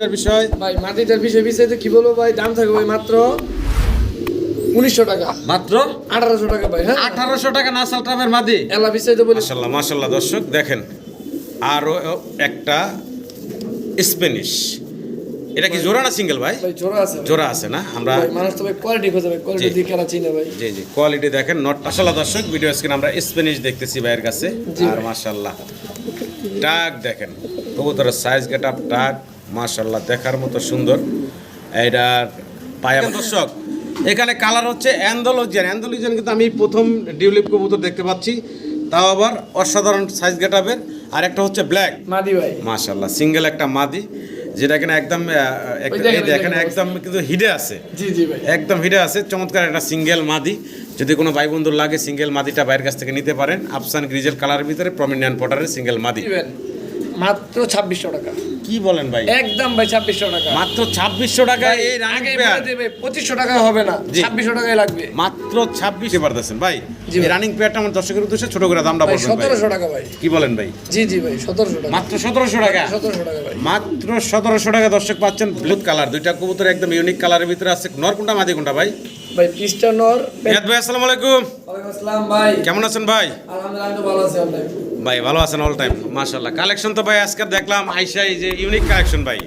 বিষয়। ভাই মাটিটার বিষয় বিষয়ে তো কি বলব ভাই? দাম থাকবে ভাই মাত্র উনিশশো টাকা। মাত্র? আঠারোশো টাকা ভাই হ্যাঁ। আঠারোশো টাকা নাসাল ট্রামের মাদি? এলা বিষয় তো বলি। মাসাল্লাহ মাসাল্লাহ দর্শক দেখেন। আরও একটা স্প্যানিশ এটা কি জোড়া না সিঙ্গেল ভাই? জোড়া আছে। জোড়া আছে না? আমরা মানুষ কোয়ালিটি খোঁজে ভাই। কোয়ালিটি দিয়ে খেলা চিনে ভাই। জি জি কোয়ালিটি দেখেন নট দর্শক ভিডিও স্ক্রিন আমরা স্প্যানিশ দেখতেছি ভাইয়ের কাছে। আর। টাক দেখেন কবুতরের সাইজ গেট আপ টাক মাসাল্লাহ দেখার মতো সুন্দর। এইটার পায়া দর্শক। এখানে কালার হচ্ছে অ্যান্ডোলজিয়ান অ্যান্ডোলজিয়ান কিন্তু আমি প্রথম ডিউলিপ কবুতর দেখতে পাচ্ছি। তাও আবার অসাধারণ সাইজ গেট আপের আর একটা হচ্ছে ব্ল্যাক মাদি ভাই। মাশাল্লাহ সিঙ্গেল একটা মাদি। যেটা এখানে একদম দেখেন। একদম কিন্তু হিডে আছে। জি জি ভাই। একদম হিডে আছে। চমৎকার একটা সিঙ্গেল মাদি। যদি কোনো ভাই বন্ধুর লাগে সিঙ্গেল মাদিটা বাইরের কাছ থেকে নিতে পারেন। আফসান গ্রিজেল কালারের ভিতরে প্রমিনিয়ান পটারের সিঙ্গেল মাদি। মাত্র ছাব্বিশশো টাকা। কি বলেন ভাই? একদম ভাই ছাব্বিশশো টাকা। মাত্র ছাব্বিশশো টাকা এই রানিং আগে পেয়ার দেবে পঁচিশশো টাকা হবে না। ছাব্বিশশো টাকায় লাগবে। মাত্র ছাব্বিশে পারতেছেন ভাই জি এই ভাই। রানিং পেয়ারটা আমার দর্শকের উদ্দেশ্যে ছোট করে দামটা ভাই বলবেন ভাই। সতেরোশো টাকা ভাই। কি বলেন ভাই? জি জি ভাই সতেরোশো টাকা। মাত্র সতেরোশো টাকা। সতেরোশো টাকা ভাই। মাত্র সতেরোশো টাকা দর্শক পাচ্ছেন ব্লুথ কালার। দুইটা কবুতর একদম ইউনিক কালারের ভিতরে আছে। নর কোনটা মাদি কোনটা ভাই? ভাই পিসটা নর ভাই আসসালামু আলাইকুম। ওয়ালাইকুম আসসালাম ভাই। কেমন আছেন ভাই? আলহামদুলিল্লাহ ভালো আছি আপনার ভাই, ভালো আছেন অল টাইম মাশাল্লাহ কালেকশন তো ভাই, আজকে দেখলাম আইসাই যে ইউনিক কালেকশন ভাই।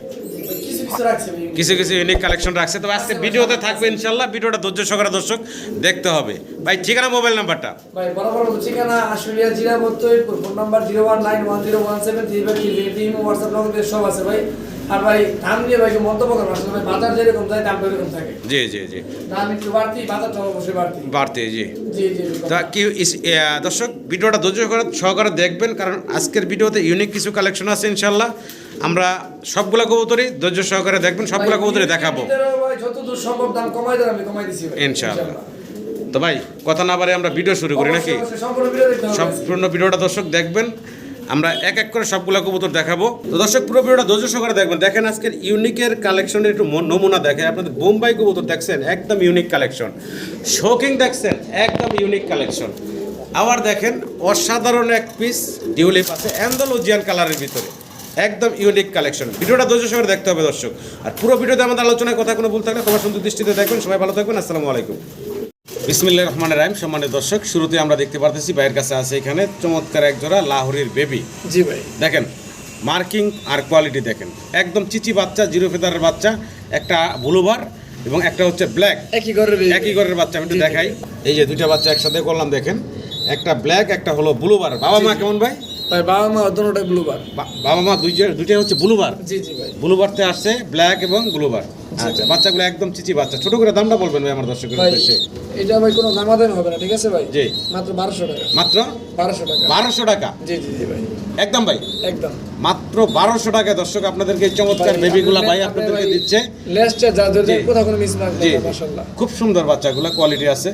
কিছু কিছু ইউনিক কালেকশন রাখছে। তো আজকে ভিডিওতে থাকবে ইনশাল্লাহ ভিডিওটা ধৈর্য সহকারে দর্শক দেখতে হবে। ভাই, ঠিকানা মোবাইল নাম্বারটা ভাই, বরাবর ঠিকানা আশুলিয়া জিরা phone number zero one nine one zero one seven three five WhatsApp সব আছে ভাই। আর ভাই দাম নিয়ে ভাই মন্তব্য করেন আসলে ভাই বাজার যেরকম যায় দাম এরকম থাকে। জি জি জি। দাম একটু বাড়তি বাজারটা অবশ্যই বাড়তি। বাড়তে জি। জি জি তা কি দর্শক ভিডিওটা ধৈর্য সহকারে সহকারে দেখবেন কারণ আজকের ভিডিওতে ইউনিক কিছু কালেকশন আছে ইনশাল্লাহ আমরা সবগুলা কবুতরই ধৈর্য সহকারে দেখবেন সবগুলা কবুতরই দেখাবো। ভাই যতদূর সম্ভব দাম কমাই দেন আমি কমাই দিছি ইনশাআল্লাহ। তো ভাই কথা না বারে আমরা ভিডিও শুরু করি নাকি? সম্পূর্ণ ভিডিওটা দর্শক দেখবেন। আমরা এক এক করে সবগুলা কবুতর দেখাবো। তো দর্শক, পুরো ভিডিওটা ধৈর্য সহকারে দেখবেন। দেখেন আজকের ইউনিকের কালেকশনের একটু নমুনা দেখেন। আপনাদের বোম্বাই কবুতর দেখছেন, একদম ইউনিক কালেকশন শোকিং দেখছেন, একদম ইউনিক কালেকশন আবার দেখেন, অসাধারণ এক পিস ডিউলিপ আছে, অ্যান্ডোলজিয়ান কালারের ভিতরে। একদম ইউনিক কালেকশন ভিডিওটা ধৈর্য সহকারে দেখতে হবে দর্শক। আর পুরো ভিডিওতে আমাদের আলোচনায় কথা কোনো ভুল থাকলে তোমার সুন্দর দৃষ্টিতে দেখবেন। সবাই ভালো থাকবেন। আসসালামু আলাইকুম। বিসমিল্লাহ রহমান রাহিম সম্মানের দর্শক শুরুতে আমরা দেখতে পারতেছি ভাইয়ের কাছে আছে এখানে চমৎকার এক জোড়া লাহোরির বেবি জি ভাই। দেখেন মার্কিং আর কোয়ালিটি দেখেন। একদম চিচি বাচ্চা জিরো ফেদারের বাচ্চা একটা ব্লুবার এবং একটা হচ্ছে ব্ল্যাক একই ঘরের একই ঘরের বাচ্চা আমি একটু। দেখাই। এই যে দুইটা বাচ্চা একসাথে করলাম দেখেন। একটা ব্ল্যাক একটা হলো ব্লুবার বাবা মা কেমন ভাই? ভাই বাবা মা দুটোটাই ব্লুবার বাবা মা দুইটা দুইটাই হচ্ছে ব্লুবার জি জি ভাই। ব্লুবারতে আসছে ব্ল্যাক এবং ব্লুবার আচ্ছা বাচ্চাগুলো একদম চিচি বাচ্চা। ছোট করে দামটা বলবেন ভাই আমার দর্শকের উদ্দেশ্যে। এটা ভাই কোনো দামাদামি হবে না ঠিক আছে ভাই? জি। মাত্র বারোশো টাকা। মাত্র? বারোশো টাকা। বারোশো টাকা? জি জি জি ভাই। একদম ভাই? একদম। মাত্র বারোশো টাকা দর্শক আপনাদেরকে এই চমৎকার বেবিগুলা ভাই আপনাদেরকে দিচ্ছে। লেসটা যা জি। কোথাও কোনো মিস জি। মাশাআল্লাহ। খুব সুন্দর বাচ্চাগুলো কোয়ালিটি আছে।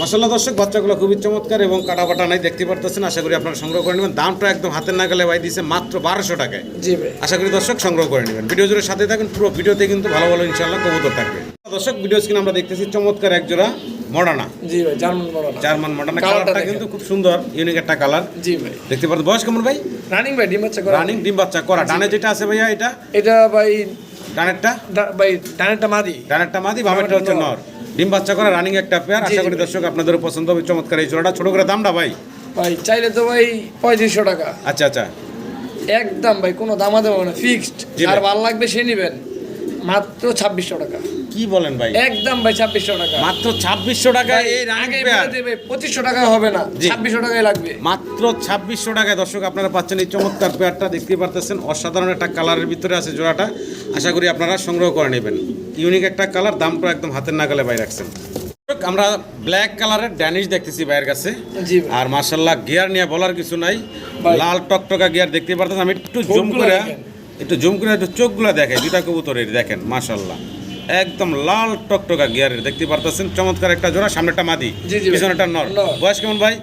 মাসাল্লাহ দর্শক বাচ্চাগুলো খুবই চমৎকার এবং কাটা বাটা নাই দেখতে পারতেছেন। আশা করি আপনারা সংগ্রহ করে নেবেন। দামটা একদম হাতের নাগালে ভাই দিচ্ছে মাত্র বারোশো টাকায়। জি ভাই। আশা করি দর্শক সংগ্রহ করে নেবেন। ভিডিও জুড়ে সাথে থাকুন পুরো ভিডিওতে কিন্তু ভালো ভালো ইনশাল্লাহ কবুতর থাকবে। দর্শক ভিডিও স্ক্রিন আমরা দেখতেছি চমৎকার এক জোড়া মডানা। জি ভাই জার্মান বড় না জার্মান মডানা কালারটা কিন্তু খুব সুন্দর ইউনিক একটা কালার জি ভাই। দেখতে পারেন বয়স কেমন ভাই? রানিং ভাই ডিম বাচ্চা করা। রানিং ডিম বাচ্চা করা। ডানে যেটা আছে ভাইয়া এটা? এটা ভাই ডানেরটা? ভাই ডানেরটা মাদি। ডানেরটা মাদি বামেরটা হচ্ছে নর। ডিম বাচ্চা করা রানিং একটা পেয়ার আশা করি দর্শক আপনাদেরও পছন্দ হবে চমৎকার এই জোড়াটা। ছোট করে দামটা ভাই? ভাই চাইলে তো ভাই পঁয়ত্রিশশো টাকা। আচ্ছা আচ্ছা। একদম ভাই কোনো দামা দেবো না ফিক্সড আর। ভালো লাগবে সে নিবেন। মাত্র ছাব্বিশশো টাকা। কি বলেন ভাই? একদম ভাই ছাব্বিশশো টাকা। মাত্র ছাব্বিশশো টাকা এই আগে দেবে পঁচিশশো টাকা হবে না। ছাব্বিশশো টাকায় লাগবে। মাত্র ছাব্বিশশো টাকায় দর্শক আপনারা পাচ্ছেন এই চমৎকার পেয়ারটা দেখতে পারতেছেন অসাধারণ একটা কালারের ভিতরে আছে জোড়াটা। আশা করি আপনারা সংগ্রহ করে নেবেন। ইউনিক একটা কালার দামটা একদম হাতের নাগালে বাইরে রাখছেন। আমরা ব্ল্যাক কালারের ড্যানিশ দেখতেছি ভাইয়ের কাছে। আর মার্শাল্লাহ গিয়ার নিয়ে বলার কিছু নাই। লাল টকটকা গিয়ার দেখতে পারতেন আমি একটু জুম করে। একটু জুম করে একটু চোখগুলো দেখে দুটা কবুতরের দেখেন মাশাল্লাহ একদম লাল টকটকা গিয়ারের দেখতে পারতেছেন চমৎকার একটা জোড়া সামনেটা মাদি। পিছনেটা নর। বয়স কেমন ভাই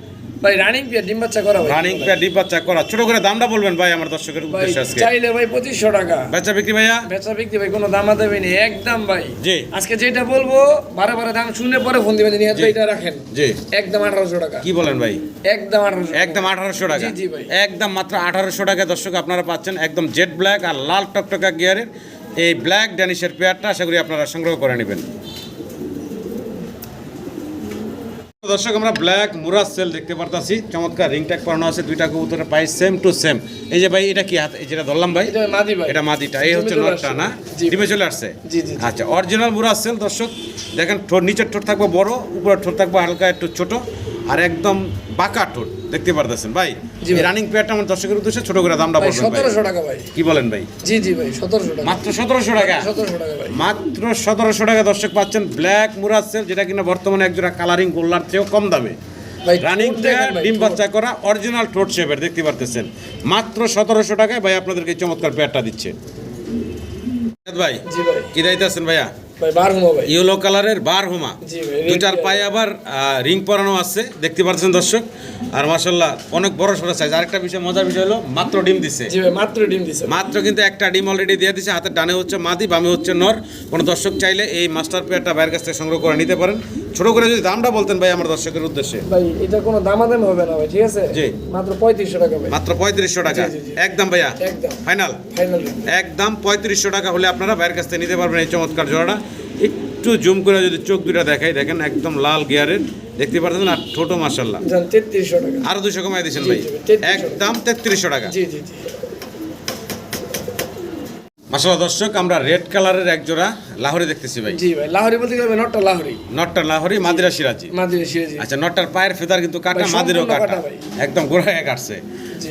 ভাই রানিং পিয়া ডিম বাচ্চা করা ভাই। রানিং পেয়ার ডিপ বাচ্চা করা। ছোট করে দামটা বলবেন ভাই আমার দর্শকের উদ্দেশ্যে আজকে। চাইলে ভাই পঁচিশশো টাকা। বেচা বিক্রি ভাইয়া? বেচা বিক্রি ভাই কোনো দামা দেবে নি একদম ভাই। জি। আজকে যেটা বলব বারে বারে দাম শুনে পরে ফোন দিবেন জি। এটা রাখেন। জি। একদম আঠারোশো টাকা। কি বলেন ভাই? একদম আঠারোশো একদম আঠারোশো টাকা। জি, জি ভাই। একদম মাত্র আঠারোশো টাকা দর্শক আপনারা পাচ্ছেন একদম জেড ব্ল্যাক আর লাল টকটকা গিয়ারের এই ব্ল্যাক ড্যানিশের পেয়ারটা আশা করি আপনারা সংগ্রহ করে নেবেন। দর্শক আমরা ব্ল্যাক মুরা সেল দেখতে পারতাছি। চমৎকার রিং ট্যাগ পরানো আছে দুইটা কবুতরের পাই সেম টু সেম এই যে ভাই এটা কি হাত এই যেটা ধরলাম ভাই? এটা মাদি ভাই। এটা মাদিটা। এই হচ্ছে নটটা না? ডিমে চলে আসছে? জি, জি, জি। আচ্ছা অরিজিনাল মুরা সেল দর্শক দেখেন ঠোঁট নিচের ঠোঁট থাকবে বড় উপরের ঠোঁট থাকবে হালকা একটু ছোট। আর একদম বাঁকা ঠোঁট দেখতে পারতেছেন ভাই? রানিং পেয়ারটা আমার দর্শকের উদ্দেশ্যে ছোট করে দামটা বলবেন ভাই। সতেরোশো টাকা ভাই। কি বলেন ভাই? জি জি ভাই সতেরোশো টাকা। মাত্র সতেরোশো টাকা? সতেরোশো টাকা ভাই। মাত্র সতেরোশো টাকা দর্শক পাচ্ছেন ব্ল্যাক মুরাজ সেল যেটা কিনা বর্তমানে একজোড়া কালারিং গোল্লার চেয়েও কম দামে। রানিং ভাই, ডিম। বাচ্চা করা অরিজিনাল ঠোঁট শেপের দেখতে পারতেছেন। মাত্র সতেরোশো টাকায় ভাই আপনাদেরকে চমৎকার পেয়ারটা দিচ্ছে। ভাই। কি দায়িত্ব আছেন ভাইয়া? ভাই বার ভাই। ইয়েলো কালারের বার হোমা। জি ভাই, দুটার পায়ে আবার রিং পরানো আছে দেখতে পাচ্ছেন দর্শক। আর মাসাল্লাহ অনেক বড় সড়ো সাইজ আরেকটা বিষয় মজার বিষয় হলো মাত্র ডিম দিছে। জি ভাই মাত্র ডিম দিছে। মাত্র কিন্তু একটা ডিম অলরেডি দিয়ে দিছে হাতের ডানে হচ্ছে মাদি বামে হচ্ছে নর। কোনো দর্শক চাইলে এই মাস্টার পেয়ারটা বাইরের কাছ থেকে সংগ্রহ করে নিতে পারেন। ছোট করে যদি দামটা বলতেন ভাই আমার দর্শকের উদ্দেশ্যে। ভাই এটা কোনো দামাদামি হবে না ভাই ঠিক আছে? জি। মাত্র পঁয়ত্রিশশো টাকা ভাই। মাত্র পঁয়ত্রিশশো টাকা। একদম ভাইয়া? একদম। ফাইনাল? ফাইনাল একদম পঁয়ত্রিশশো টাকা হলে আপনারা ভাইয়ের কাছ থেকে নিতে পারবেন এই চমৎকার জোড়াটা। একটু জুম করে যদি চোখ দুটা দেখাই দেখেন একদম লাল গিয়ারের দেখতে পাচ্ছেন আর ছোট মাসাল্লাহ জান তেত্রিশশো টাকা। আরও দুশো কমাই দিয়েছেন ভাই। 3300 একদম তেত্রিশশো টাকা। মাসাল্লাহ দর্শক আমরা রেড কালারের এক জোড়া লাহোরি দেখতেছি ভাই। জি ভাই লাহোরি বলতে গেলে নটটা লাহোরি। নটটা লাহোরি মাদিরা সিরাজি। মাদিরা সিরাজি। আচ্ছা নটটার পায়ের ফেদার কিন্তু কাটা মাদিরও কাটা একদম গোড়ায় কাটছে।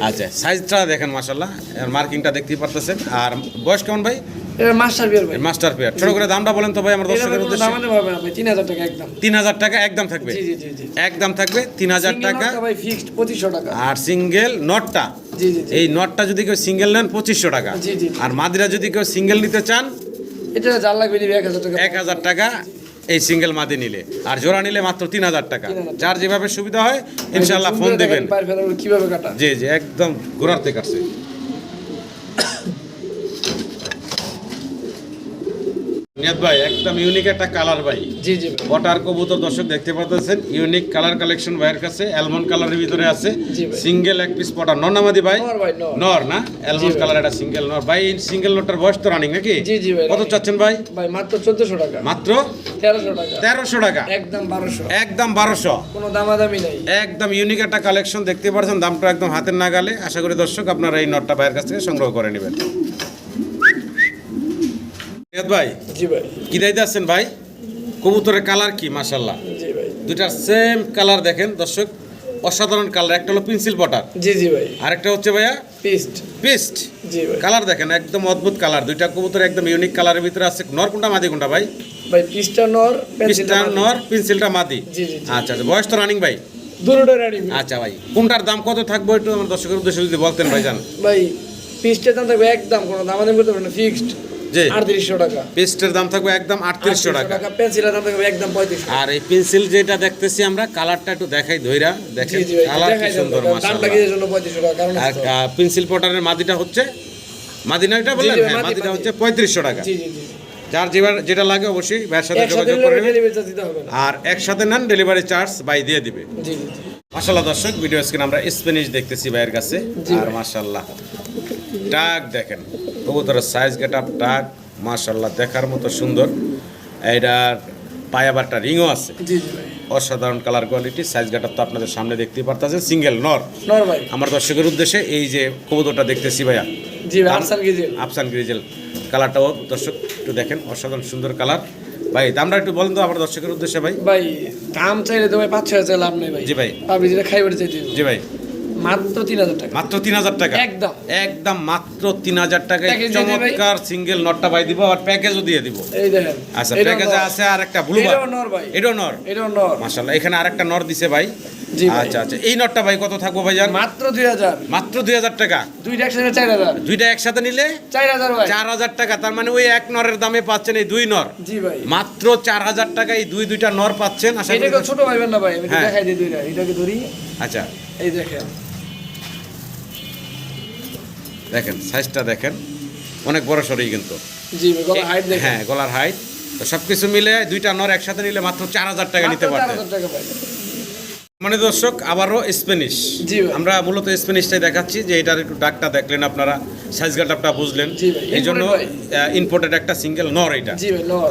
আচ্ছা সাইজটা দেখেন মাসাল্লাহ এর মার্কিংটা দেখতেই পারতেছেন। আর বয়স কেমন ভাই? এটা মাস্টার বিয়ার ভাই। মাস্টার পেয়ার ছোট করে দামটা বলেন তো ভাই আমার দর্শকের উদ্দেশ্যে। দামাদামি হবে না ভাই তিন হাজার টাকা একদম। তিন হাজার টাকা একদম থাকবে। জি জি জি জি একদম থাকবে তিন হাজার Single টাকা। ভাই ফিক্সড পঁচিশশো টাকা। আর সিঙ্গেল নটটা। জি জি জি। এই নটটা যদি কেউ সিঙ্গেল নেন পঁচিশশো টাকা। জি, জি, জি। আর মাদিরা যদি কেউ সিঙ্গেল নিতে চান এটা জাল লাগবে নিবে এক হাজার টাকা। টাকা এই সিঙ্গেল মাদি নিলে। আর জোড়া নিলে মাত্র তিন হাজার টাকা। যার যেভাবে সুবিধা হয় ইনশাল্লাহ ফোন দেবেন। জি জি একদম থেকে নিয়াত ভাই একদম ইউনিক একটা কালার ভাই। জি জি ওয়াটার কবুতর দর্শক দেখতে পাচ্ছেন ইউনিক কালার কালেকশন ভাইয়ের কাছে অ্যালমন্ড কালারের ভিতরে আছে। সিঙ্গেল এক পিস পটা নর নামাদি ভাই? নর না? অ্যালমন্ড কালার এটা সিঙ্গেল নর। ভাই সিঙ্গেল নটটার বয়স তো রানিং নাকি? জি, জি ভাই, কত চাচ্ছেন ভাই? ভাই মাত্র চোদ্দশো টাকা। মাত্র? টাকা। টাকা। একদম একদম বারোশো। কোনো দামাদামি নেই। একদম ইউনিক একটা কালেকশন দেখতে পাচ্ছেন দামটা একদম হাতের নাগালে। আশা করি দর্শক আপনারা এই নটটা ভাইয়ের কাছ থেকে সংগ্রহ করে নেবেন। ভাই? জি ভাই। কি দায়িত্ব আছেন ভাই? কবুতরের কালার কি মাশাল্লাহ জি ভাই। দুইটার সেম কালার দেখেন দর্শক। অসাধারণ কালার একটা হলো পেন্সিল বটার জি জি ভাই। আরেকটা হচ্ছে ভাইয়া পিস্ট পেস্ট জি ভাই। কালার দেখেন একদম অদ্ভুত কালার দুইটা কবুতর একদম ইউনিক কালারের ভিতরে আছে। নর কোনটা মাদি কোনটা ভাই? ভাই পিসটা নর পেন্সিলটা পিসটা নর পেন্সিলটা মাদি। জি, জি, জি। আচ্ছা আচ্ছা বয়স তো রানিং ভাই? দুটোটা রেডি আচ্ছা ভাই কোনটার দাম কত থাকবে একটু আমার দর্শকের উদ্দেশ্যে যদি বলতেন ভাই জান ভাই পিসটার দাম থাকবে একদম কোনো দামাদামি করতে পারবে ফিক্সড আটত্রিশশো টাকা। পেস্টের দাম থাকবে একদম আটত্রিশশো টাকা। পেন্সিলের দাম থাকবে একদম পঁয়ত্রিশশো। আর এই পেন্সিল যেটা দেখতেছি আমরা কালারটা একটু দেখাই ধইরা। দেখেন জি জি ভাই কালার কি সুন্দর দামটা মাশাআল্লাহ। জন্য পঁয়ত্রিশশো টাকা? কারণ আর পেন্সিল পটারের মাদিটা হচ্ছে মাদিনা এটা বললেন? জি, জি, হ্যাঁ মাদিটা হচ্ছে পঁয়ত্রিশশো টাকা। জি জি জি যার যেবার যেটা লাগে অবশ্যই ভাইয়ের সাথে যোগাযোগ আর একসাথে নেন ডেলিভারি চার্জ বাই দিয়ে দিবে। মাশাল্লাহ দর্শক ভিডিও স্ক্রিন আমরা স্প্যানিশ দেখতেছি ভাইয়ের কাছে। আর। মাশাল্লাহ টাক দেখেন। কবুতরের সাইজ গেট আপ টাক মাশাল্লাহ দেখার মতো সুন্দর। এইটার পায়ে আবার একটা রিংও আছে। অসাধারণ কালার কোয়ালিটি সাইজ গেট তো আপনাদের সামনে দেখতেই পারতেছেন সিঙ্গেল নর নর ভাই। আমার দর্শকের উদ্দেশ্যে এই যে কবুতরটা দেখতেছি ভাইয়া। জি ভাই আফসান গিজিল আফসান গ্রিজেল কালারটাও দর্শক একটু দেখেন অসাধারণ সুন্দর কালার ভাই দামটা একটু বলেন তো আমার দর্শকের উদ্দেশ্যে ভাই। ভাই দাম চাইলে তো ভাই পাঁচ ছয় হাজার লাভ নেই ভাই। জি ভাই। আপনি যেটা খাইবার চাইতে। জি ভাই। মাত্র তিন হাজার টাকা। মাত্র তিন হাজার টাকা? একদম। একদম মাত্র তিন হাজার টাকায়। চমৎকার সিঙ্গেল নটটা ভাই দিব আর প্যাকেজও দিয়ে দিব। এই দেখেন। আচ্ছা প্যাকেজে আছে আর একটা ব্লু এটাও নর ভাই। এটাও নর। এটাও নর। মাশাল্লাহ এখানে আরেকটা নর দিছে ভাই। জি আচ্ছা আচ্ছা। এই নটটা ভাই কত থাকব ভাই মাত্র দুই হাজার। মাত্র দুই হাজার টাকা? দুইটা একসাথে চার হাজার। দুইটা একসাথে নিলে চার হাজার চার হাজার টাকা তার মানে ওই এক নরের দামে পাচ্ছেন এই দুই নর। জি ভাই। মাত্র চার হাজার টাকা এই দুই দুইটা নর পাচ্ছেন আশা করি ছোট ভাইবেন না ভাই আমি হ্যাঁ। দেখাই দিই দুইটা এটাকে ধরি। আচ্ছা। এই দেখেন। দেখেন সাইজটা দেখেন। অনেক বড় সরই কিন্তু। জি ভাই হাইট হ্যাঁ গলার হাইট তো সব কিছু মিলে দুইটা নর একসাথে নিলে মাত্র চার হাজার টাকা নিতে পারতেন। মানে দর্শক আবারও স্প্যানিশ জি আমরা মূলত স্প্যানিশটাই দেখাচ্ছি যে এটার একটু ডাকটা দেখলেন আপনারা সাইজ গাটাপটা বুঝলেন। এই জন্য ইম্পোর্টেড একটা সিঙ্গেল নর এটা। জি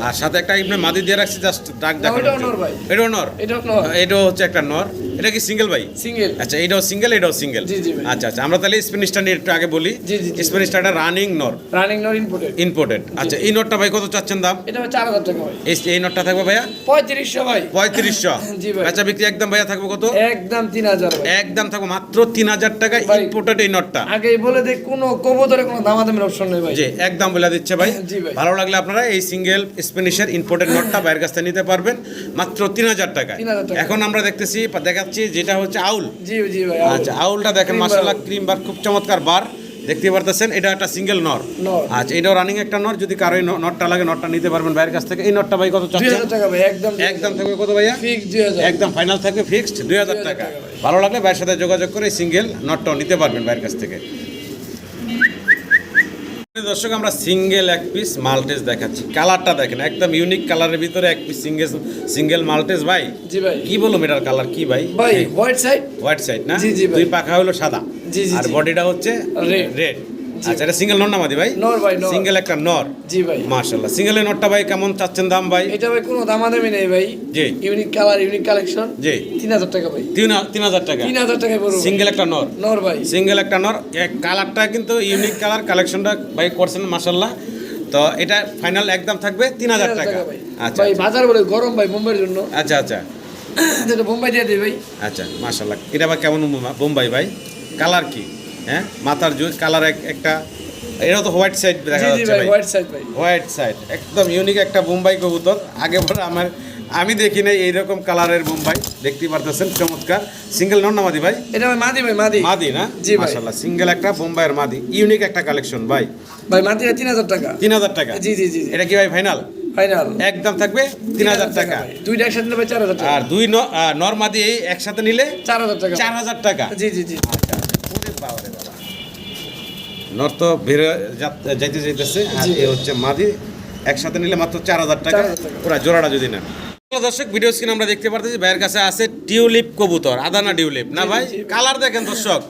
আর সাথে একটা এমনি মাদি দিয়ে রাখছি জাস্ট ডাক না, দেখানোর ওটাও নর ভাই। এটাও নর? এটাও নর। এটাও হচ্ছে একটা নর। এটা কি সিঙ্গেল ভাই? সিঙ্গেল আচ্ছা এটাও সিঙ্গেল এটাও সিঙ্গেল জি, জি আচ্ছা আচ্ছা আমরা তাহলে স্প্যানিশটা নিয়ে একটু আগে বলি। জি, জি। স্প্যানিশটা একটা রানিং নর রানিং নর ইনপুটেড ইম্পোর্টেড আচ্ছা এই নটটা ভাই কত চাচ্ছেন দাম? এটা ভাই চার হাজার টাকা ভাই। এই এই নটটা থাকবে ভাইয়া? পঁয়ত্রিশশো ভাই। পঁয়ত্রিশশো। জি ভাই। বেচা বিক্রি একদম ভাইয়া থাকবে কত? একদম তিন হাজার ভাই। একদম থাকবে মাত্র তিন হাজার টাকা ভাই। ইম্পোর্টেড এই নটটা আগে বলে দেখ কোনো কবুতরে কোনো দামাদামির অপশন নেই ভাই। জি একদম বলে দিচ্ছে ভাই। জি ভাই। ভালো লাগলে আপনারা এই সিঙ্গেল স্পেনিশের ইম্পোর্টেড নোটটা বাইরের কাছ থেকে নিতে পারবেন। মাত্র তিন হাজার টাকা 3,000 টাকা। এখন আমরা দেখতেছি দেখাচ্ছি যেটা হচ্ছে আউল। জি জি ভাই আচ্ছা আউলটা দেখেন। মাসাল্লাহ ক্রিম বার খুব চমৎকার বার। দেখতে পারতেছেন এটা একটা সিঙ্গেল নর। আচ্ছা এটাও রানিং একটা নর যদি কারও নটটা লাগে নটটা নিতে পারবেন বাইরের কাছ থেকে। এই নটটা ভাই কত টাকা ভাই একদম একদম থাকবে কত ভাইয়া? একদম ফাইনাল থাকবে ফিক্সড দুই হাজার টাকা। টাকা ভালো লাগলে বাইরের সাথে যোগাযোগ করে সিঙ্গেল নটটাও নিতে পারবেন বাইরের কাছ থেকে। দর্শক আমরা সিঙ্গেল এক পিস মাল্টেজ দেখাচ্ছি। কালারটা দেখেন একদম ইউনিক কালারের ভিতরে এক পিস সিঙ্গেল সিঙ্গেল মাল্টেজ ভাই। জি ভাই। কি বলো মেটার কালার কি ভাই? ভাই হোয়াইট সাইড হোয়াইট সাইড না? জি, জি দুই পাখা হলো সাদা। জি, জি, আর। বডিটা হচ্ছে রেড রেড আচ্ছা এটা সিঙ্গেল নর নামাদি ভাই? নর ভাই নর সিঙ্গেল একটা নর জি ভাই। মাশাআল্লাহ। সিঙ্গেলের নটটা ভাই কেমন চাচ্ছেন দাম ভাই? এটা ভাই কোনো দামাদামি নেই ভাই। জি। ইউনিক কালার ইউনিক কালেকশন জি। তিন হাজার টাকা ভাই। তিন তিন হাজার টাকা। তিন হাজার টাকায় পড়ব সিঙ্গেল একটা নর নর ভাই। সিঙ্গেল একটা নর এক কালারটা কিন্তু ইউনিক কালার কালেকশনটা ভাই করছেন মাসাল্লাহ তো এটা ফাইনাল একদম থাকবে তিন হাজার টাকা। ভাই। আচ্ছা ভাই বাজার বলে গরম ভাই মুম্বাইয়ের জন্য। আচ্ছা আচ্ছা। যেটা মুম্বাই দিয়ে দিই ভাই। আচ্ছা মাসাল্লাহ এটা আবার কেমন বোম্বাই ভাই? কালার কি? হ্যাঁ? মাথার জুস কালার একটা এটা তো হোয়াইট সাইড দেখা যাচ্ছে হোয়াইট সাইড ভাই। হোয়াইট সাইড একদম ইউনিক একটা বোম্বাই কবুতর। আগে পরে আমার আমি দেখি নাই এইরকম কালারের বোম্বাই দেখতে পারতেছেন চমৎকার। সিঙ্গেল নন নামাদি ভাই? এটা ভাই মাদি ভাই মাদি। মাদি না? জি ভাই। মাশাল্লাহ সিঙ্গেল একটা বোম্বাইয়ের মাদি। ইউনিক একটা কালেকশন ভাই। ভাই মাদি তিন হাজার টাকা। তিন হাজার টাকা? জি জি জি এটা কি ভাই ফাইনাল ফাইনাল একদম থাকবে তিন হাজার টাকা ভাই। দুইটা একসাথে নিলে চার হাজার টাকা। আর দুই ন- আহ, নর্মাদি এই একসাথে নিলে চার হাজার টাকা। চার হাজার টাকা। জি জি জি। আচ্ছা। নর ভিড়ে যাইতে যাইতেছে আর এ হচ্ছে মাদি। একসাথে নিলে মাত্র চার হাজার টাকা। 4,000 টাকা। পুরা জোড়াটা যদি হ্যালো দর্শক ভিডিও স্ক্রিন আমরা দেখতে পারতেছি ভাইয়ের কাছে আছে টিউলিপ কবুতর আদানা টিউলিপ। না ভাই কালার দেখেন দর্শক।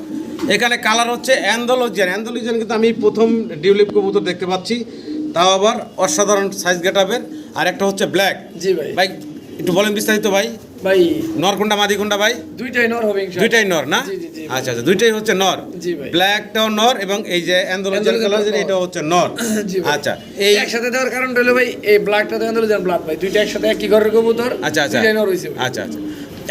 এখানে কালার হচ্ছে অ্যান্ডোলজিয়ান। অ্যান্ডোলজিয়ান কিন্তু আমি প্রথম টিউলিপ কবুতর দেখতে পাচ্ছি। তাও আবার অসাধারণ সাইজ গেটাপের আর একটা হচ্ছে ব্ল্যাক জি ভাই। ভাই একটু বলেন বিস্তারিত ভাই। ভাই নরকুন্ডা মাদি কোনটা ভাই? দুইটাই নর হবে দুইটাই নর না। আচ্ছা আচ্ছা দুইটাই হচ্ছে নর। জি ভাই। ব্ল্যাকটাও নর এবং এই যে অ্যান্ডোলজিয়ান কালার যেটা এটা হচ্ছে নর। আচ্ছা এই একসাথে দেওয়ার কারণ হলো ভাই এই ব্ল্যাকটা তো অ্যান্ডোলজিয়ান যেন ব্লাড ভাই। দুইটা একসাথে একই ঘরের কবুতর আচ্ছা আচ্ছা। দুইটাই নর হইছে আচ্ছা আচ্ছা।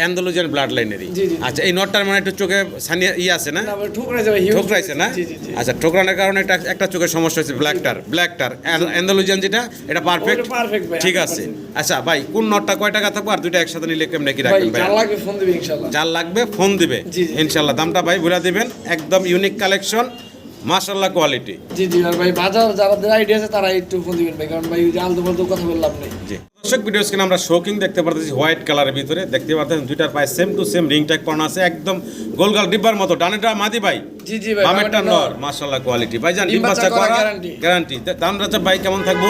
অ্যান্ডোলজিয়ান ব্লাড লাইনেরই। আচ্ছা এই নটটার মানে একটু চোখে সানিয়ে ইয়ে আছে না? না ঠুকরাইছে না? আচ্ছা ঠোকরানোর কারণে একটা একটা চোখের সমস্যা হয়েছে ব্ল্যাকটার ব্ল্যাকটার। অ্যান্ডোলজিয়ান যেটা এটা পারফেক্ট ঠিক আছে। আচ্ছা ভাই কোন নটটা কয় টাকা থাকব আর দুইটা একসাথে নিলে কেমনে কি রাখবেন ভাই? যার লাগবে ফোন দিবি ইনশাআল্লাহ। যার লাগবে ফোন দিবে জি, জি। ইনশাল্লাহ দামটা ভাই বলে দিবেন একদম ইউনিক কালেকশন মাশাল্লাহ কোয়ালিটি জি জি আর ভাই বাজার যারা আইডিয়া আছে তারা একটু ফোন দিবেন ভাই। কারণ ভাই যে আলতু ফালতু কথা বললাম নেই জি। দর্শক ভিডিও স্ক্রিনে আমরা শোকিং দেখতে পারতেছি হোয়াইট কালারের ভিতরে। দেখতে পারতেছেন দুইটার পায়ে same to same ring tag করানো আছে একদম গোলগাল ডিব্বার মতো। ডানেটা মাদি ভাই? জি জি ভাই বামেরটা নর। মাশাল্লাহ কোয়ালিটি ভাই জান ডিম বাচ্চা বাচ্চা করা গ্যারান্টি দাম রাজা ভাই কেমন থাকব?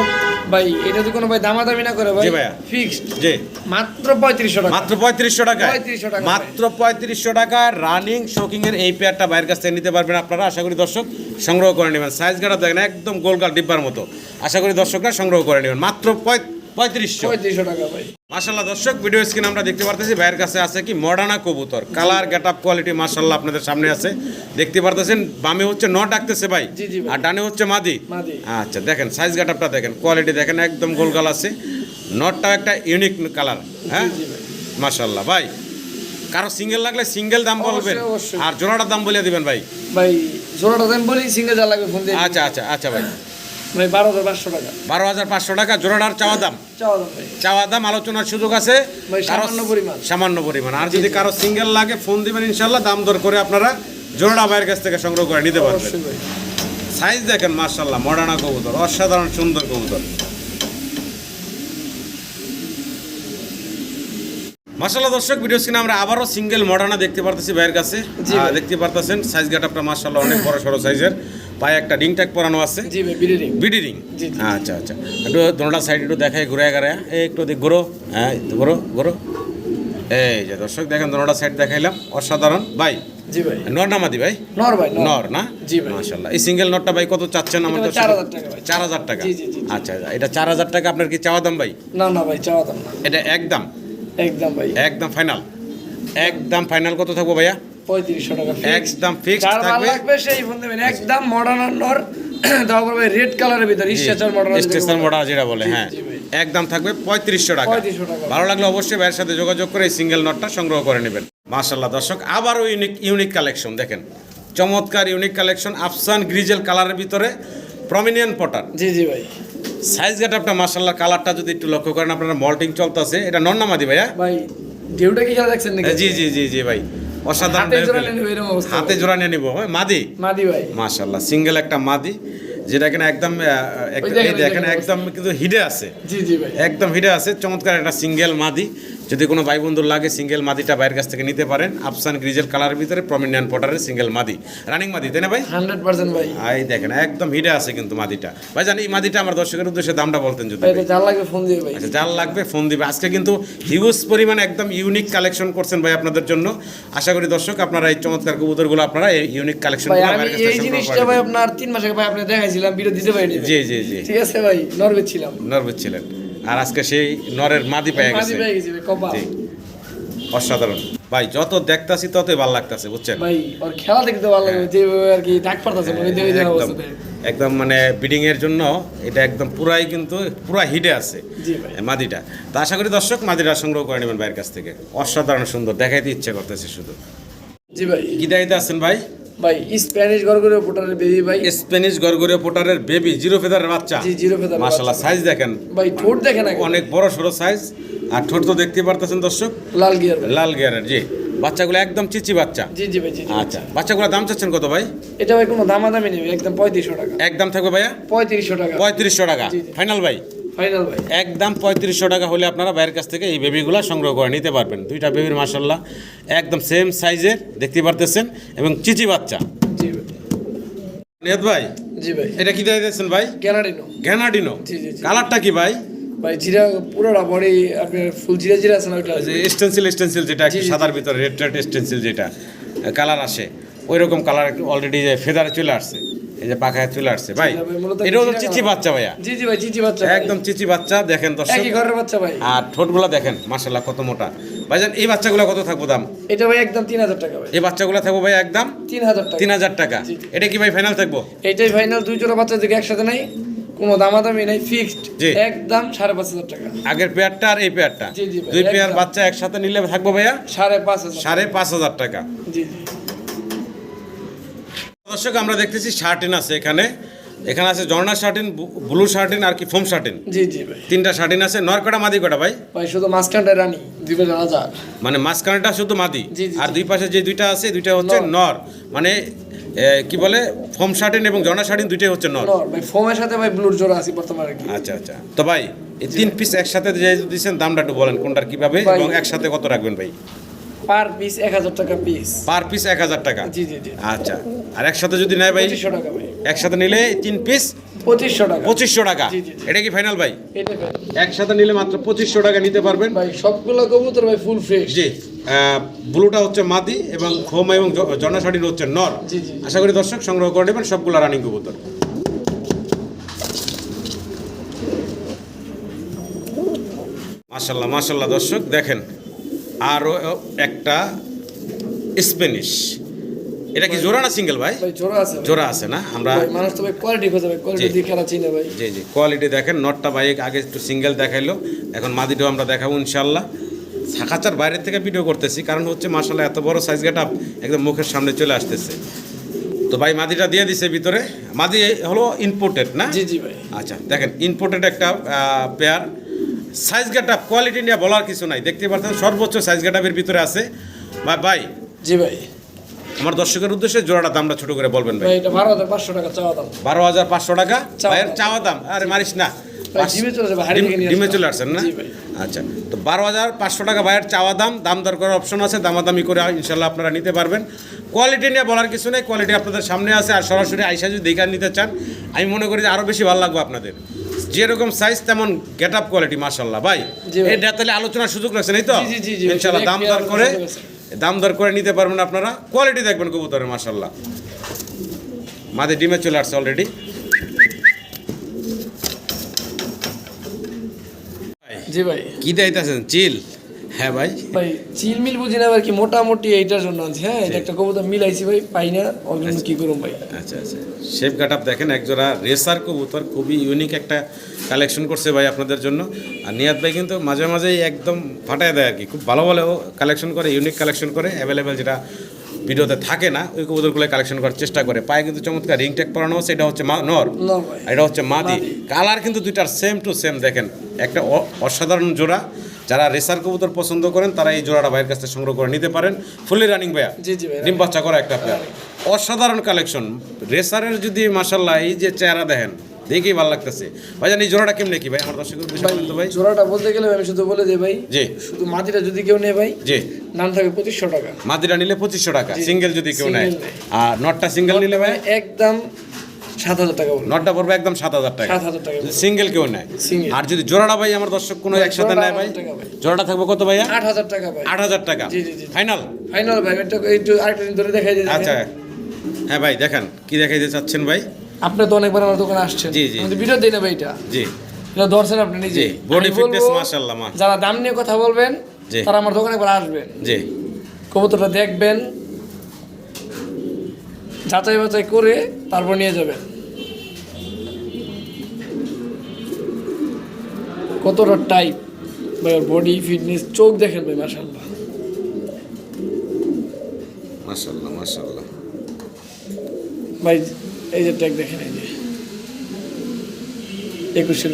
ভাই এটা যদি কোনো ভাই দামাদামি না করে ভাই। জি ভাইয়া। ফিক্সড জি। মাত্র পঁয়ত্রিশশো টাকা। মাত্র পঁয়ত্রিশশো টাকা 3500 টাকা মাত্র পঁয়ত্রিশশো টাকা। রানিং শোকিং এর এই পেয়ারটা বাইরের কাছ থেকে নিতে পারবেন আপনারা। আশা করি দর্শক সংগ্রহ করে নেবেন। সাইজ গাড়া দেখেন একদম গোলগাল ডিব্বার মতো। আশা করি দর্শকরা সংগ্রহ করে নেবেন। মাত্র পঁয়ত্রিশশো। পঁয়ত্রিশশো টাকা ভাই। মাশাল্লাহ দর্শক ভিডিও স্ক্রিন আমরা দেখতে পারতেছি। ভাইয়ের কাছে আছে কি? মডার্না কবুতর। কালার গেট আপ কোয়ালিটি মাশাল্লাহ আপনাদের সামনে আছে। দেখতে পারতেছেন বামে হচ্ছে ন ডাকতেছে ভাই। আর ডানে হচ্ছে মাদি। আচ্ছা দেখেন সাইজ গেট আপটা দেখেন। কোয়ালিটি দেখেন একদম গোলগাল আছে। নটটাও একটা ইউনিক কালার হ্যাঁ? জি ভাই। কারও সিঙ্গেল লাগলে সিঙ্গেল দাম বলবেন। আর জোড়াটার দাম বলে দিবেন ভাই। ভাই জোড়াটা দাম বলি সিঙ্গেল যা লাগবে ফোন দিয়ে আচ্ছা আচ্ছা আচ্ছা ভাই। ভাই বারো হাজার পাঁচশো টাকা। বারো হাজার পাঁচশো টাকা জোড়াটার চাওয়া দাম? চাওয়া দাম ভাই। চাওয়া দাম আলোচনার সুযোগ আছে। সামান্য পরিমাণ। সামান্য পরিমাণ। আর যদি কারও সিঙ্গেল লাগে ফোন দিবেন ইনশাল্লাহ দাম দর করে আপনারা জোড়া ভাইয়ের কাছ থেকে সংগ্রহ করে নিতে পারবেন। সাইজ দেখেন মার্শাল্লাহ মডার্না কবুতর অসাধারণ সুন্দর কবুতর। মার্শাল্লাহ দর্শক ভিডিও স্ক্রিনে আমরা আবারও সিঙ্গেল মডার্না দেখতে পারতেছি ভাইয়ের কাছে। দেখতে পারতেছেন সাইজ গেটআপটা মার্শাল্লাহ অনেক বড় সড়ো সাইজের পায়ে একটা রিং ট্যাগ পরানো আছে। BD ring. আচ্ছা আচ্ছা। একটু দোনোটা সাইড একটু দেখাই ঘুরে এই একটু দেখ ঘোরো। হ্যাঁ ঘোরো ঘোরো। এই যে দর্শক দেখেন দোনোটা সাইড দেখাইলাম। অসাধারণ। ভাই জি ভাই। নর ভাই? নর ভাই নর। না? জি ভাই। এই সিঙ্গেল নটটা ভাই কত চাচ্ছেন আমাদের 4000 টাকা ভাই। টাকা। আচ্ছা আচ্ছা, এটা চার হাজার টাকা আপনার কি চাওয়া দাম ভাই? না না ভাই চাওয়া দাম এটা একদম। একদম ভাই। একদম ফাইনাল একদম ফাইনাল কত থাকব ভাইয়া? পঁয়ত্রিশশো টাকা একদম ফিক্সড থাকবে। লাগবে সেই ফোন দেবেন। একদম মডার্ন নর তারপর ভাই রেড কালারের ভিতর স্ট্রেচার মডার্ন স্টেশন যেটা বলে হ্যাঁ। একদম থাকবে পঁয়ত্রিশশো টাকা। ভালো লাগলে অবশ্যই ভাইয়ের সাথে যোগাযোগ করে এই সিঙ্গেল নটটা সংগ্রহ করে নেবেন। দর্শক আবারও ইউনিক ইউনিক কালেকশন দেখেন। চমৎকার ইউনিক কালেকশন আফসান গ্রিজেল কালারের ভিতরে প্রমিনিয়ান পটার জি জি ভাই। সাইজ গেটআপটা মাশাল্লাহ কালারটা যদি একটু লক্ষ্য করেন আপনার মল্টিং চলতেছে। এটা নন নামাদি ভাইয়া? ভাই ঢেউটা কি খেলা দেখছেন নাকি? জি জি জি জি ভাই। অসাধারণ হাতে জোড়া নিয়ে নিব হ্যাঁ, মাদি? মাদি ভাই। মাশাল্লাহ সিঙ্গেল একটা মাদি যেটা কিনা একদম দেখেন, একদম কিন্তু হিডে আছে। জি জি ভাই। একদম হিডে আছে চমৎকার একটা সিঙ্গেল মাদি। যদি কোনো ভাই বন্ধুর লাগে সিঙ্গেল মাদিটা বাইরের কাছ থেকে নিতে পারেন আফসান গ্রিজেল কালারের ভিতরে প্রমিনিয়ান পটারের সিঙ্গেল মাদি। রানিং মাদি তাই না ভাই? হান্ড্রেড পার্সেন্ট ভাই। এই দেখেন একদম হিডে আছে কিন্তু মাদিটা। ভাই জানি এই মাদিটা আমার দর্শকের উদ্দেশ্যে দামটা বলতেন যদি যার লাগবে ফোন দিয়ে ভাই। আচ্ছা যার লাগবে ফোন দিবে। আজকে কিন্তু হিউজ পরিমাণে একদম ইউনিক কালেকশন করছেন ভাই আপনাদের জন্য। আশা করি দর্শক আপনারা এই চমৎকার কবুতরগুলো আপনারা এই ইউনিক কালেকশন ভাই আমি এই জিনিসটা ভাই আপনার তিন মাস আগে ভাই আপনি দেখাইছিলাম ভিডিও দিতে পারিনি। জি জি জি। ঠিক আছে ভাই নরওয়ে ছিলাম। নরবেদ ছিলেন। আর আজকে সেই নরের মাদি পেয়ে গেছে। অসাধারণ। ভাই যত দেখতাছি ততই ভালো লাগতাছে বুঝছেন? ভাই ওর খেলা দেখতে ভালো লাগে যে আর কি ডাক পারতাছে একদম একদম মানে বিডিং এর জন্য এটা একদম পুরাই কিন্তু পুরা হিটে আছে জি ভাই। মাদিটা। তো আশা করি দর্শক মাদিটা সংগ্রহ করে নেবেন ভাইয়ের কাছ থেকে। অসাধারণ সুন্দর দেখাইতে ইচ্ছে করতেছে শুধু। জি ভাই। কি দায়িত্বে আছেন ভাই। ভাই স্প্যানিশ পোটারের বেবি ভাই। স্প্যানিশ গরগরিয়া পোটারের বেবি জিরো ফেদারের বাচ্চা। জি জিরো ফেদার সাইজ দেখেন। ভাই ঠোঁট দেখে না অনেক বড় সাইজ আর ঠোঁট তো দেখতে পারতেছেন দর্শক। লাল গিয়ার লাল গিয়ারের জি। বাচ্চাগুলো একদম চিচি বাচ্চা। জি জি ভাই জি জি। আচ্ছা বাচ্চাগুলো দাম চাচ্ছেন কত ভাই? এটা ভাই কোনো দামাদামি নেই একদম পঁয়ত্রিশশো টাকা। একদম থাকবে ভাইয়া? পঁয়ত্রিশশো টাকা। পঁয়ত্রিশশো টাকা। ফাইনাল ভাই? ফাইনাল ভাই একদম পঁয়ত্রিশশো টাকা হলে আপনারা বাইরের কাছ থেকে এই বেবিগুলো সংগ্রহ করে নিতে পারবেন। দুইটা বেবির মাসাল্লাহ একদম সেম সাইজের দেখতে পারতেছেন এবং চিচি বাচ্চা। জি ভাই। নিয়ত ভাই জি ভাই। এটা কি দিয়েছেন ভাই? গ্যানাডিনো জি, জি, জি। কালারটা কি ভাই? ভাই জিরা পুরোটা বডি আপনার ফুল জিরা জিরা আছে না ওইটা? স্টেন্সিল স্টেন্সিল যেটা একটু জি, জি, সাদার ভিতরে রেড রেড স্টেন্সিল যেটা কালার আসে। ওই রকম কালার অলরেডি ফেদারে চলে আসছে। এই যে পাখায় চলে আসছে ভাই। চিচি বাচ্চা ভাইয়া। জি জি ভাই চিচি বাচ্চা একদম চিচি বাচ্চা দেখেন দর্শক। একই ঘরের বাচ্চা ভাই। আর ঠোঁটগুলো দেখেন কত মোটা। ভাইজান এই বাচ্চাগুলো কত থাকব দাম? এটা ভাই একদম তিন হাজার টাকা ভাই। এই বাচ্চাগুলো থাকব ভাই একদম টাকা। এটা কি ভাই ফাইনাল থাকব? এইটাই ফাইনাল দুই জোড়া বাচ্চা একসাথে নাই কোনো দামাদামি নাই ফিক্সড। একদম সাড়ে পাঁচ হাজার টাকা। আগের পেয়ারটা আর এই পেয়ারটা দুই পেয়ার বাচ্চা একসাথে নিলে থাকব ভাইয়া? সাড়ে পাঁচ হাজার সাড়ে পাঁচ হাজার টাকা। জি। দর্শক আমরা দেখতেছি শার্টিন আছে এখানে। এখানে আছে জর্না শার্টিন ব্লু শার্টিন আর কি ফোম শার্টিন। জি জি ভাই। তিনটা শার্টিন আছে। নর কটা মাদি কটা ভাই? ভাই শুধু মাঝখানটা রানি দুই হাজার হাজার মানে মাঝখানেটা শুধু মাদি? আর দুই পাশে যে দুইটা আছে দুইটা হচ্ছে নর। মানে কি বলে? ফোম শার্টিন এবং জর্না শার্টিন দুইটাই হচ্ছে নর। ভাই ফোমের সাথে ভাই ব্লুর জোড়া আছে বর্তমানে কি। আচ্ছা আচ্ছা। তো ভাই এই তিন পিস একসাথে যে দিচ্ছেন দামটা একটু বলেন কোনটার কীভাবে এবং একসাথে কত রাখবেন ভাই? পার পিস এক হাজার টাকা পিস পার পিস এক হাজার টাকা? জি জি জি। আচ্ছা। আর একসাথে যদি নেয় ভাই? পঁচিশশো টাকা ভাই। একসাথে নিলে তিন পিস পঁচিশশো টাকা। পঁচিশশো টাকা। জি, জি, জি। এটা কি ফাইনাল ভাই? একসাথে নিলে মাত্র পঁচিশশো টাকা নিতে পারবেন। ভাই সবগুলো কবুতর ভাই ফুল ফ্রেশ জি। ব্লুটা হচ্ছে মাদি এবং খোম এবং জ- জর্না শাড়ির হচ্ছে নর। জি, জি। আশা করি দর্শক সংগ্রহ করে নেবেন সবগুলো রানিং কবুতর। মাশাল্লাহ মাশাল্লাহ দর্শক দেখেন। আরও একটা স্প্যানিশ এটা কি জোড়া না সিঙ্গেল ভাই? জোড়া আছে জোড়া আছে না? আমরা মানুষ তো ভাই কোয়ালিটি খোঁজে ভাই কোয়ালিটি দিয়ে খেলা চিনে ভাই। জি জি কোয়ালিটি দেখেন নটটা ভাই আগে একটু সিঙ্গেল দেখাইলো। এখন মাদিটাও আমরা দেখাবো ইনশাল্লাহ খাঁচার বাইরের থেকে ভিডিও করতেছি কারণ হচ্ছে মাসাল্লাহ এত বড় সাইজ গেট আপ একদম মুখের সামনে চলে আসতেছে। তো ভাই মাদিটা দিয়ে দিছে ভিতরে। মাদি হলো ইম্পোর্টেড না? জি জি ভাই। আচ্ছা দেখেন ইম্পোর্টেড একটা pair size get up quality নিয়ে বলার কিছু নাই। দেখতে পাচ্ছেন সর্বোচ্চ সাইজ গেট ভিতরে আছে। ভাই ভাই জি ভাই। আমার দর্শকের উদ্দেশ্যে জোড়াটা দামটা ছোট করে বলবেন ভাই। এটা বারো হাজার পাঁচশো টাকা চাওয়া দাম। বারো হাজার পাঁচশো টাকা? ভাইয়ের চাওয়া দাম? আরে মারিস না। ডিমে চলে যাবে হাড়ি ডিম- ডিমে চলে আসছেন না? আচ্ছা তো বারো হাজার পাঁচশো টাকা ভাইয়ের চাওয়া দাম। দাম দর করার অপশন আছে দামাদামি করে ইনশাল্লাহ আপনারা নিতে পারবেন। কোয়ালিটি নিয়ে বলার কিছু নেই কোয়ালিটি আপনাদের সামনে আছে। আর সরাসরি আইসা যদি দেখে নিতে চান আমি মনে করি যে আরও বেশি ভালো লাগবে আপনাদের। যেরকম সাইজ তেমন গেট আপ কোয়ালিটি মাসাল্লাহ ভাই। এটা তাহলে আলোচনার সুযোগ রাখছেন এই তো। ইনশাল্লাহ দাম দর করে দাম দর করে নিতে পারবেন আপনারা। কোয়ালিটি দেখবেন কবুতরের মাসাল্লাহ মাঝে ডিমে চলে আসছে অলরেডি জি ভাই। কি দিতেছেন চিল। হ্যাঁ ভাই। ভাই চিল মিল বুঝি না আর কি মোটামুটি এইটার জন্য আনছি। হ্যাঁ এটা একটা কবুতর মিলাইছি ভাই পাই না ওর জন্য কি করুম ভাই? আচ্ছা আচ্ছা। শেপ কাট আপ দেখেন একজোড়া রেসার কবুতর খুবই ইউনিক একটা কালেকশন করছে ভাই আপনাদের জন্য। আর নিয়াদ ভাই কিন্তু মাঝে মাঝেই একদম ফাটায় দেয় আর কি। খুব ভালো ভালো কালেকশন করে ইউনিক কালেকশন করে অ্যাভেলেবেল যেটা ভিডিওতে থাকে না ওই কবুতরগুলো কালেকশন করার চেষ্টা করে। পায়ে কিন্তু চমৎকার রিং ট্যাগ পরানো হচ্ছে এটা হচ্ছে মা- নর। এটা হচ্ছে মাদি। কালার কিন্তু দুইটার সেম টু সেম দেখেন। একটা অসাধারণ জোড়া যারা রেসার কবুতর পছন্দ করেন তারা এই জোড়াটা ভাইয়ের কাছ থেকে সংগ্রহ করে নিতে পারেন। ফুলি রানিং ভাইয়া জি জি ভাই ডিম বাচ্চা করা একটা প্লেয়ার অসাধারণ কালেকশন। রেসারের যদি মাসাল্লাহ এই যে চেহারা দেখেন দেখেই ভালো লাগতেছে। ভাই জানি জোড়াটা কেমনে কি ভাই? আমার বলতো ভাই। জোড়াটা বলতে গেলে আমি শুধু বলে দিই ভাই জি। শুধু মাটিটা যদি কেউ নেয় ভাই জি। নাম থাকে পঁচিশশো টাকা। মাদিরা নিলে পঁচিশশো টাকা সিঙ্গেল যদি কেউ নেয়। আর নটটা সিঙ্গেল নিলে ভাই? একদম সাত হাজার টাকা নটটা পড়বে একদম সাত হাজার টাকা। সাত হাজার টাকা সিঙ্গেল কেউ নেয়। আর যদি জোড়াটা ভাই আমার দর্শক কোনো একসাথে নেয় ভাই? ভাই। জোড়াটা থাকবে কত ভাইয়া? আট হাজার টাকা ভাই। আট হাজার টাকা। ফাইনাল ফাইনাল ভাই একটু আরেকটা দিন ধরে দেখাই দিই আচ্ছা। হ্যাঁ ভাই দেখেন কি দেখাইতে চাচ্ছেন ভাই? আপনি তো অনেকবার আমার দোকানে আসছেন। জি, জি। ভিডিও দিই না ভাই এটা। জি। এটা ধরছেন আপনি নিজে। আমি fitness মাশাআল্লাহ। যারা দাম নিয়ে কথা বলবেন। তারা আমার দোকানে একবার আসবেন। জি। কবুতরটা দেখবেন। যাচাই বাছাই করে তারপর নিয়ে যাবেন কতটা টাইপ ভাই বডি ফিটনেস চোখ দেখেন ভাই মাসাল্লাহ মাশাল্লাহ মাশাল্লাহ ভাই এই যে ট্যাগ দেখেন এই যে। একুশের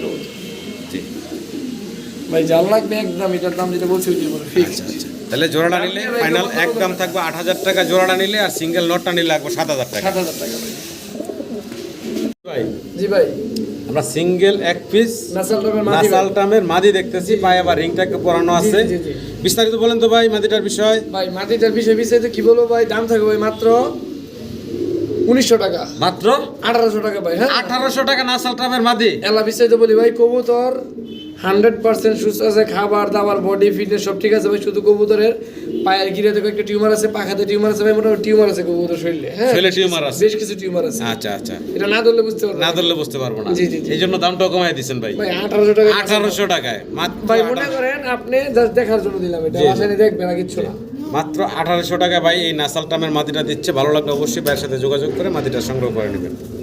ভাই লাগবে একদম এটার দাম যেটা বলছি আচ্ছা আচ্ছা। তাহলে জোড়াটা নিলে ফাইনাল একদম থাকবে আট হাজার টাকা জোড়াটা নিলে আর সিঙ্গেল নটটা নিলে লাগবে সাত হাজার টাকা। সাত হাজার টাকা ভাই। ভাই জি ভাই। আমরা সিঙ্গেল এক পিস নাসাল ভাই। মাদি দেখতেছি পায়ে আবার রিংটাকে পরানো আছে। বিস্তারিত বলেন তো ভাই মাদিটার বিষয়। ভাই বিষয় বিস্তারিত কি বলব ভাই? দাম থাকবে ভাই মাত্র উনিশশো টাকা। মাত্র? আঠারোশো টাকা ভাই হ্যাঁ। আঠারোশো টাকা নাসালটামের মাদি। এলা বিস্তারিত বলি ভাই কবুতর হান্ড্রেড পার্সেন্ট সুস্থ আছে খাবার দাবার বডি ফিটনেস সব ঠিক আছে ভাই শুধু কবুতরের পায়ের গিরে দেখো একটা টিউমার আছে পাখাতে টিউমার আছে ভাই মোটামুটি টিউমার আছে কবুতর শরীরে হ্যাঁ? শরীরে tumor আছে। বেশ কিছু টিউমার আছে। আচ্ছা আচ্ছা। এটা না ধরলে বুঝতে পারব না। ধরলে বুঝতে পারব না। জি, জি। এই জন্য দামটা কমাই দিচ্ছেন ভাই। ভাই আঠারোশো টাকা আঠারোশো টাকায়। মাত্র ভাই মনে করেন আপনি জাস্ট দেখার জন্য দিলাম এটা। আসলে দেখবেন না কিচ্ছু না। মাত্র আঠারোশো টাকা ভাই এই নাসাল টামের মাটিটা দিচ্ছে। ভালো লাগলে অবশ্যই ভাইয়ের সাথে যোগাযোগ করে মাটিটা সংগ্রহ করে নেবেন।